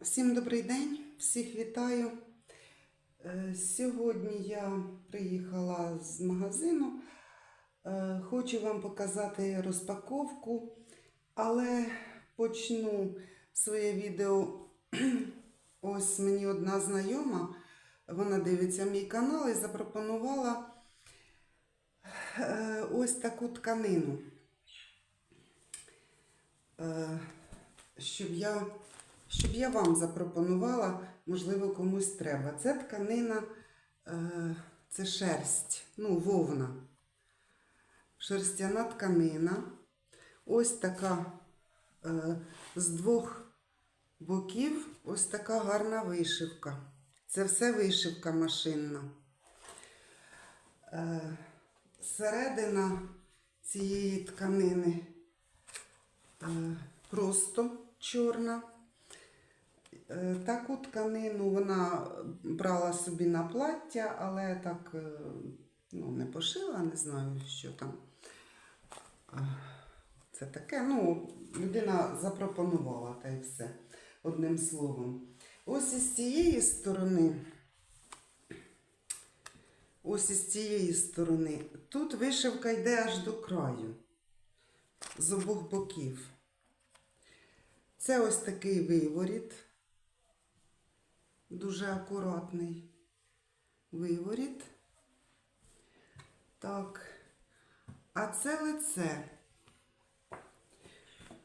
Всім добрий день, всіх вітаю. Е, Сьогодні я приїхала з магазину. Е, Хочу вам показати розпаковку, але почну своє відео. Ось мені одна знайома, вона дивиться мій канал і запропонувала е, ось таку тканину. Щоб я щоб я вам запропонувала, можливо, комусь треба. Це тканина, е, це шерсть, ну, вовна. Шерстяна тканина. Ось така е, з двох боків, ось така гарна вишивка. Це все вишивка машинна. Е, середина цієї тканини просто чорна. Е, Таку тканину вона брала собі на плаття, але так е, ну, не пошила, не знаю, що там. Е, Це таке, ну, людина запропонувала та й все одним словом. Ось із цієї сторони, ось із цієї сторони, тут вишивка йде аж до краю, з обох боків. Це ось такий виворіт дуже акуратний виворіт. Так. А це лице.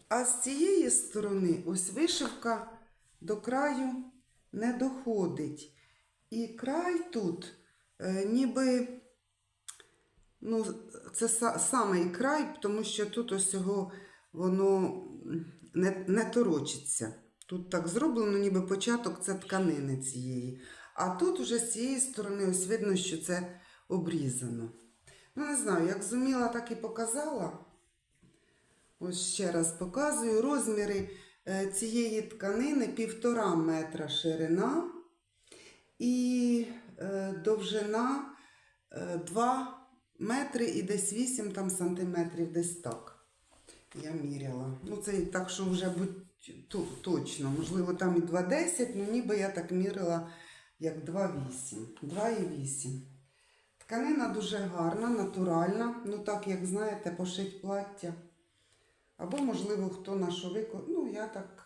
А з цієї сторони ось вишивка до краю не доходить. І край тут е, ніби, ну, це са- самий край, тому що тут ось його воно не, не торочиться. Тут так зроблено, ніби початок це тканини цієї. А тут уже з цієї сторони ось видно, що це обрізано. Ну, не знаю, як зуміла, так і показала. Ось ще раз показую. Розміри е, цієї тканини півтора метра ширина і е, довжина е, 2 метри і десь 8 там, сантиметрів, десь так. Я міряла. Ну, це так, що вже будь точно. Можливо, там і 2,10, ну ніби я так мірила, як 2,8. 2,8. Тканина дуже гарна, натуральна. Ну, так, як знаєте, пошить плаття. Або, можливо, хто на що виклав. Ну, я так,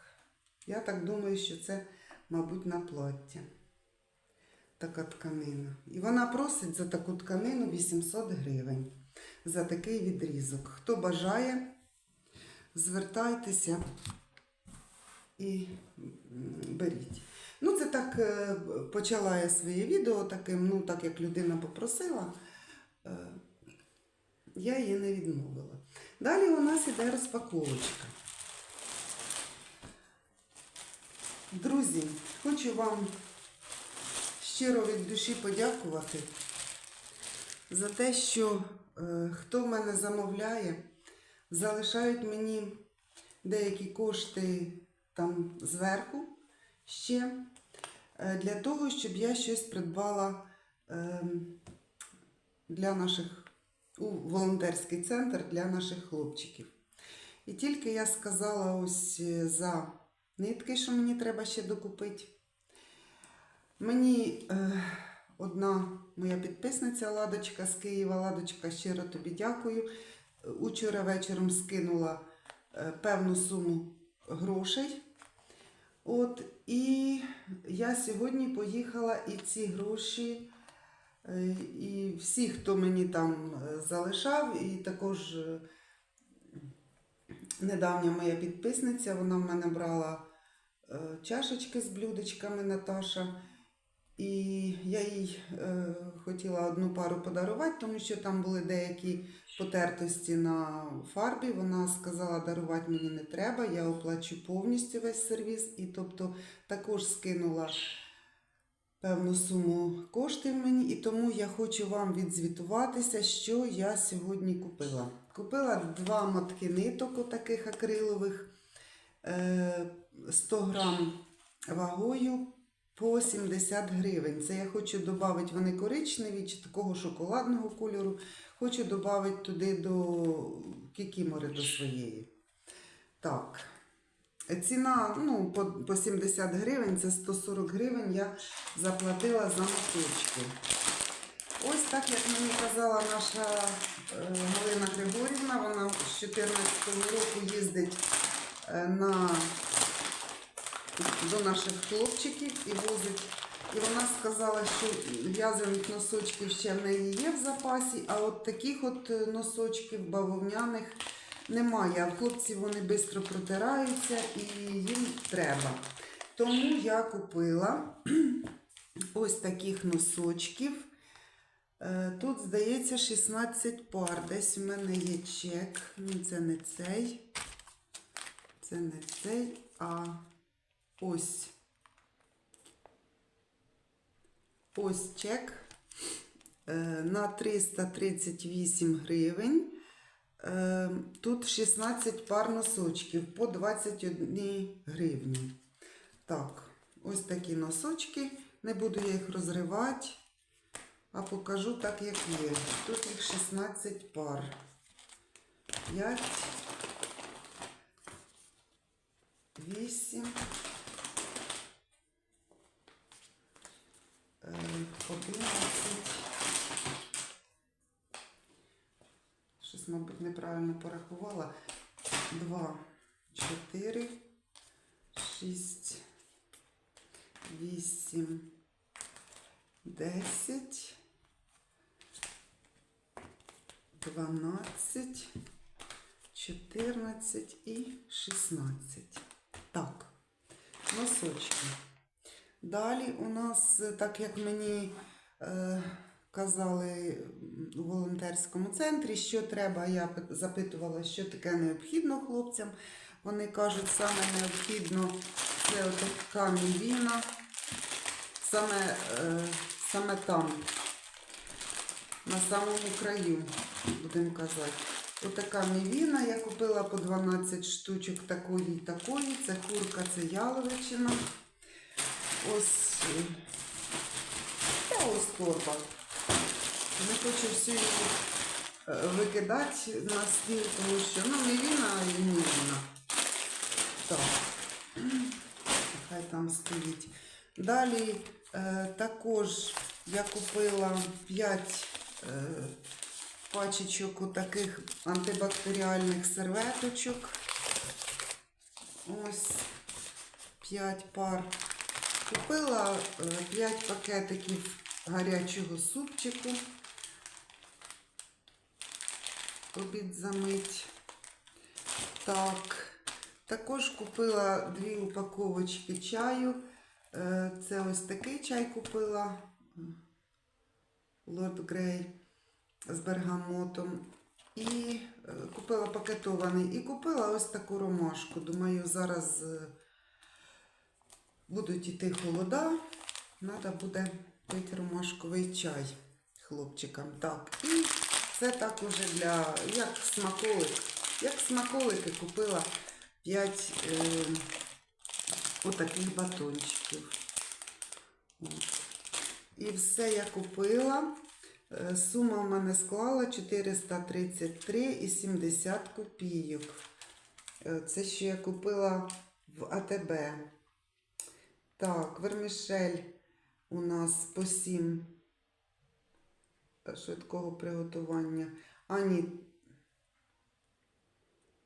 я так думаю, що це, мабуть, на плаття. Така тканина. І вона просить за таку тканину 800 гривень. За такий відрізок. Хто бажає, звертайтеся і беріть. Ну, це так е, почала я своє відео таким, ну, так як людина попросила, е, я її не відмовила. Далі у нас іде розпаковочка. Друзі, хочу вам щиро від душі подякувати за те, що е, хто в мене замовляє, залишають мені деякі кошти там зверху ще е, для того, щоб я щось придбала е, для наших у волонтерський центр для наших хлопчиків. І тільки я сказала ось е, за нитки, що мені треба ще докупити. Мені е, одна моя підписниця Ладочка з Києва. Ладочка, щиро тобі дякую. Учора вечором скинула е, певну суму грошей. От, і я сьогодні поїхала і ці гроші, е, і всі, хто мені там е, залишав, і також е, недавня моя підписниця, вона в мене брала чашечки з блюдечками Наташа. І я їй е, хотіла одну пару подарувати, тому що там були деякі потертості на фарбі. Вона сказала, дарувати мені не треба, я оплачу повністю весь сервіс. І тобто також скинула певну суму коштів мені, і тому я хочу вам відзвітуватися, що я сьогодні купила. Купила два мотки ниток, таких акрилових, е, 100 грам вагою по 70 гривень. Це я хочу додати, вони коричневі чи такого шоколадного кольору. Хочу додати туди до кікімори до своєї. Так. Ціна ну, по, по 70 гривень, це 140 гривень я заплатила за носочки. Ось так, як мені казала наша е, Галина Григорівна, вона з 14 року їздить е, на, до наших хлопчиків і возить. І вона сказала, що в'язаних носочків ще в неї є в запасі, а от таких от е, носочків бавовняних немає. А в хлопців вони швидко протираються і їм треба. Тому я купила ось таких носочків. Е, Тут, здається, 16 пар. Десь у мене є чек. Це не цей. Це не цей, а ось. Ось чек е, на 338 гривень. Е, Тут 16 пар носочків по 21 гривні. Так, ось такі носочки. Не буду я їх розривати, а покажу так, як є. Тут їх 16 пар. 5, 8, е, 11. Щось, мабуть, неправильно порахувала. 2, 4, 6, 8, 10, 12, 14 і 16. Так, носочки. Далі у нас, е, так як мені е, казали у волонтерському центрі, що треба, я запитувала, що таке необхідно хлопцям. Вони кажуть, саме необхідно це така мівіна, саме, е, саме там, на самому краю, будемо казати. Отака мівіна, я купила по 12 штучок такої і такої. Це курка, це яловичина. Ось, та ось торба. Не хочу всю її е, викидати на стіл, тому що ну, мівіна і мівіна. Так. Хай там стоїть. Далі е, також я купила 5 е, пачечок таких антибактеріальних серветочок. Ось 5 пар. Купила 5 пакетиків гарячого супчику. Обід замить. Так. Також купила дві упаковочки чаю. Е, Це ось такий чай купила. Лорд Грей з бергамотом. І е, купила пакетований. І купила ось таку ромашку. Думаю, зараз е, будуть іти холода. Треба буде пити ромашковий чай хлопчикам. Так. І це так уже для як смаколик. Як смаколики купила 5 е, отаких батончиків. От. І все я купила. Е, Сума в мене склала 433,70 копійок. Е, Це що я купила в АТБ. Так, вермішель у нас по 7 швидкого приготування. А ні.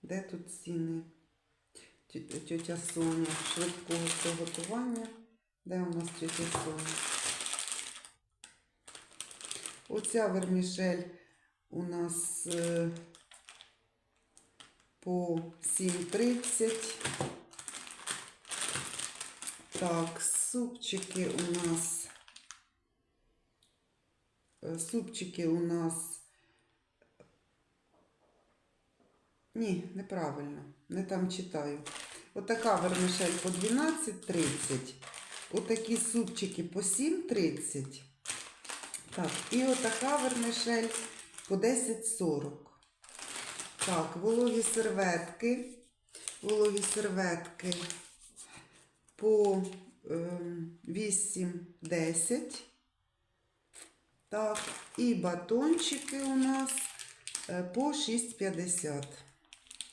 Де тут ціни? Тьотя Соня швидкого приготування. Де у нас тьотя Соня? Оця вермішель у нас е, по 7,30. Так, супчики у нас. е, Супчики у нас. Ні, неправильно. Не там читаю. Отака вермішель по 12,30. Отакі супчики по 7,30. Так, і отака вермишель по 10,40. Так, вологі серветки. Вологі серветки по ем, 8,10. Так, і батончики у нас е, по 6,50.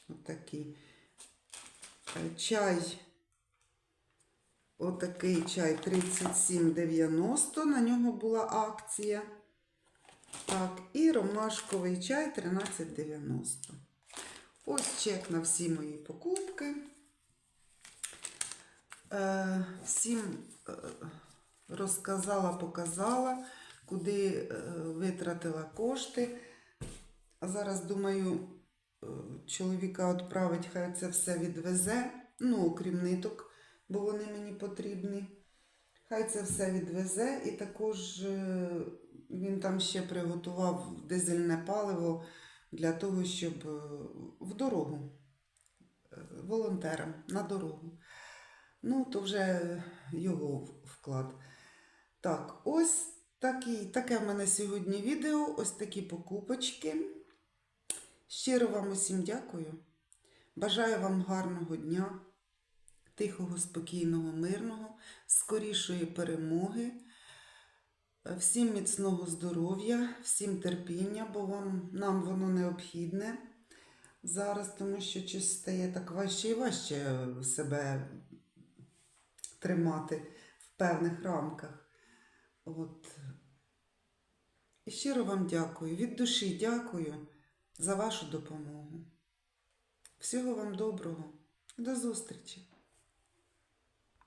Отакі. Е, Чай, отакий чай 37,90, на нього була акція. Так, і ромашковий чай 13,90. Ось чек на всі мої покупки. Е, всім е, розказала, показала, куди е, витратила кошти. А зараз думаю, чоловіка відправить, хай це все відвезе. Ну, окрім ниток, бо вони мені потрібні. Хай це все відвезе, і також він там ще приготував дизельне паливо для того, щоб в дорогу волонтерам на дорогу. Ну, то вже його вклад. Так, ось такі, таке в мене сьогодні відео, ось такі покупочки. Щиро вам усім дякую. Бажаю вам гарного дня, тихого, спокійного, мирного, скорішої перемоги. Всім міцного здоров'я, всім терпіння, бо вам, нам воно необхідне зараз, тому що щось стає так важче і важче себе тримати в певних рамках. От. І щиро вам дякую, від душі дякую за вашу допомогу. Всього вам доброго. До зустрічі!